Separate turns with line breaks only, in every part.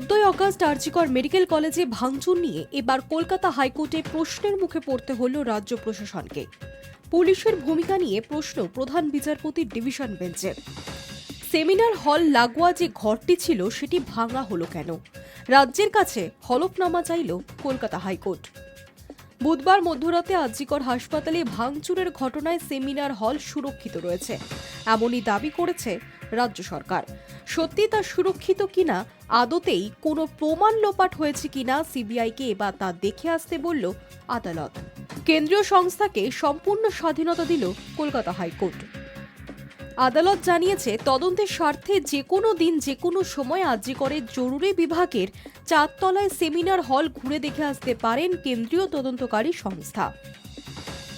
চোদ্দই August RG Kar medical কলেজে ভাঙচুর নিয়ে এবার কলকাতা হাইকোর্টে প্রশ্নের মুখে পড়তে হল রাজ্য প্রশাসনকে। পুলিশের ভূমিকা নিয়ে প্রশ্ন প্রধান বিচারপতির ডিভিশন বেঞ্চের। সেমিনার হল লাগোয়া যে ঘরটি ছিল, সেটি ভাঙা হলো কেন? রাজ্যের কাছে হলফনামা চাইল কলকাতা হাইকোর্ট। বুধবার মধ্যরাতে আজিকর হাসপাতালে ভাঙচুরের ঘটনায় সেমিনার হল সুরক্ষিত রয়েছে। এমনই দাবি করেছে রাজ্য সরকার। সত্যি তা সুরক্ষিত কিনা, আদতেই কোনো প্রমাণ লোপাট হয়েছে কিনা সিবিআইকে এবার তা দেখে আসতে বলল আদালত। কেন্দ্রীয় সংস্থাকে সম্পূর্ণ স্বাধীনতা দিল কলকাতা হাইকোর্ট। আদালত জানিয়েছে, তদন্তের স্বার্থে যে কোনো দিন যে কোনো সময় আজিকরের জরুরি বিভাগের চারতলায় সেমিনার হল ঘুরে দেখে আসতে পারেন কেন্দ্রীয় তদন্তকারী সংস্থা।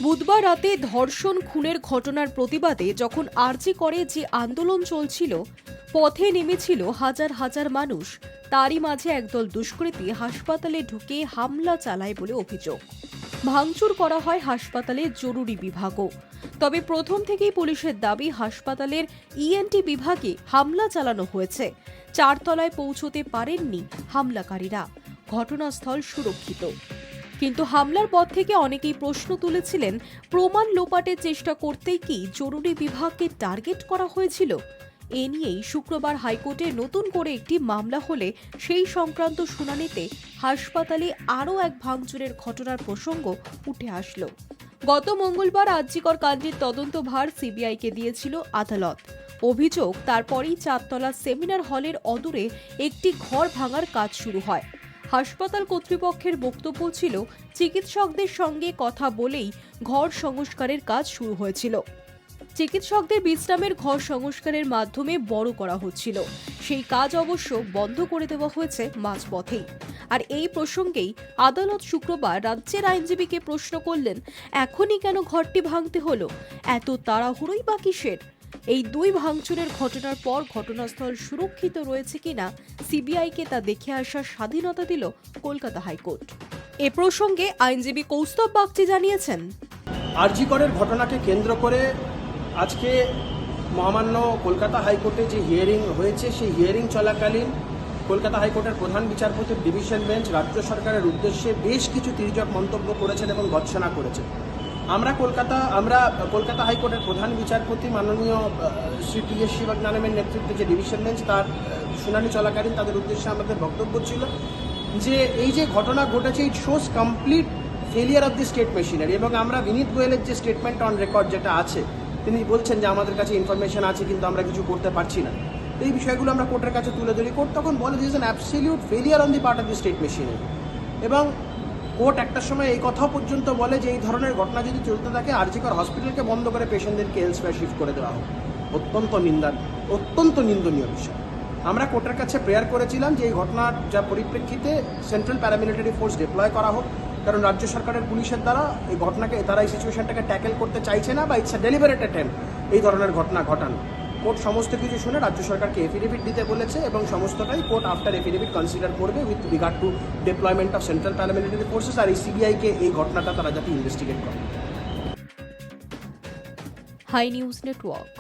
বুধবার রাতে ধর্ষণ, খুনের ঘটনার প্রতিবাদে যখন আরজি করে যে আন্দোলন চলছিল, পথে নেমেছিল হাজার হাজার মানুষ, তারই মাঝে একদল দুষ্কৃতী হাসপাতালে ঢুকে হামলা চালায় বলে অভিযোগ। ভাঙচুর করা হয় হাসপাতালের জরুরি বিভাগও। তবে প্রথম থেকেই পুলিশের দাবি, হাসপাতালের ইএনটি বিভাগে হামলা চালানো হয়েছে। চারতলায় পৌঁছতে পারেননি হামলাকারীরা। ঘটনাস্থল সুরক্ষিত। কিন্তু হামলার পর থেকে অনেকেই প্রশ্ন তুলেছিলেন, প্রমাণ লোপাটের চেষ্টা করতেই কি জরুরি বিভাগকে টার্গেট করা হয়েছিল? এ নিয়েই শুক্রবার হাইকোর্টে নতুন করে একটি মামলা হলে সেই সংক্রান্ত শুনানিতে হাসপাতালে আরও এক ভাঙচুরের ঘটনার প্রসঙ্গ উঠে আসলো। গত মঙ্গলবার আর্যিকর কাণ্ডের তদন্তভার সিবিআইকে দিয়েছিল আদালত। অভিযোগ, তারপরেই চারতলা সেমিনার হলের অদূরে একটি ঘর ভাঙার কাজ শুরু হয়। হাসপাতাল কর্তৃপক্ষের বক্তব্য ছিল, চিকিৎসকদের সঙ্গে কথা বলেই ঘর সংস্কারের কাজ শুরু হয়েছিল। চিকিৎসকদের বিশ্রামের ঘর সংস্কারের মাধ্যমে বড় করা হচ্ছিল। সেই কাজ অবশ্য বন্ধ করে দেওয়া হয়েছে মাঝপথেই আর এই প্রসঙ্গেই আদালত শুক্রবার রাজ্যের আইনজীবীকে প্রশ্ন করলেন, এখনই কেন ঘরটি ভাঙতে হলো? এত তাড়াহুড়োই বা কিসের? এই দুই ভাঙচুরের ঘটনার পর ঘটনাস্থল সুরক্ষিত রয়েছে কিনা সিবিআইকে তা দেখে আসার স্বাধীনতা দিল কলকাতা হাইকোর্ট। এ প্রসঙ্গে আইনজীবী কৌস্তব বাগচি জানিয়েছেন।
আরজিকরের ঘটনাকে কেন্দ্র করে আজকে মহামান্য কলকাতা হাইকোর্টে যে হিয়ারিং হয়েছে, সেই হিয়ারিং চলাকালীন কলকাতা হাইকোর্টের প্রধান বিচারপতির ডিভিশন বেঞ্চ, রাজ্য সরকারের উদ্দেশ্যে বেশ কিছু তির্যক মন্তব্য করেছেন এবং গচ্ছনা করেছেন। আমরা কলকাতা আমরা কলকাতা হাইকোর্টের প্রধান বিচারপতি মাননীয় শ্রী টি এস শিবজ্ঞানমের নেতৃত্বে যে ডিভিশন বেঞ্চ, তার শুনানি চলাকালীন তাদের উদ্দেশ্যে আমাদের বক্তব্য ছিল যে এই যে ঘটনা ঘটেছে it shows complete failure of the state machinery এবং আমরা বিনীত গোয়েলের যে স্টেটমেন্ট অন রেকর্ড যেটা আছে, তিনি বলছেন যে আমাদের কাছে ইনফরমেশন আছে কিন্তু আমরা কিছু করতে পারছি না। তো এই বিষয়গুলো আমরা কোর্টের কাছে তুলে ধরি। কোর্ট তখন বলে an absolute failure on the part of the state machinery এবং কোর্ট একটা সময় এই কথাও পর্যন্ত বলে যে এই ধরনের ঘটনা যদি চলতে থাকে আরজিকর হসপিটালকে বন্ধ করে পেশেন্টদেরকে এলসওয়্যার শিফট করে দেওয়া হোক। অত্যন্ত নিন্দা, অত্যন্ত নিন্দনীয় বিষয়। আমরা কোর্টের কাছে প্রেয়ার করেছিলাম যে এই ঘটনার যা পরিপ্রেক্ষিতে সেন্ট্রাল প্যারামিলিটারি ফোর্স ডিপ্লয় করা হোক, কারণ রাজ্য সরকারের পুলিশের দ্বারা এই ঘটনাকে, তারা এই সিচুয়েশনটাকে ট্যাকেল করতে চাইছে না বা ইটস ডেলিভারেট অ্যাটেম্প এই ধরনের ঘটনা ঘটানো। কোর্ট সমস্ত কিছু শুনে রাজ্য সরকারকে এফিডেভিট দিতে বলেছে এবং সমস্তটাই কোর্ট আফটার এফিডেভিট কনসিডার করবে with regard to deployment of central paramilitary forces আর এই সিবিআইকে এই ঘটনাটা তারা যাতে ইনভেস্টিগেট করে।
High news network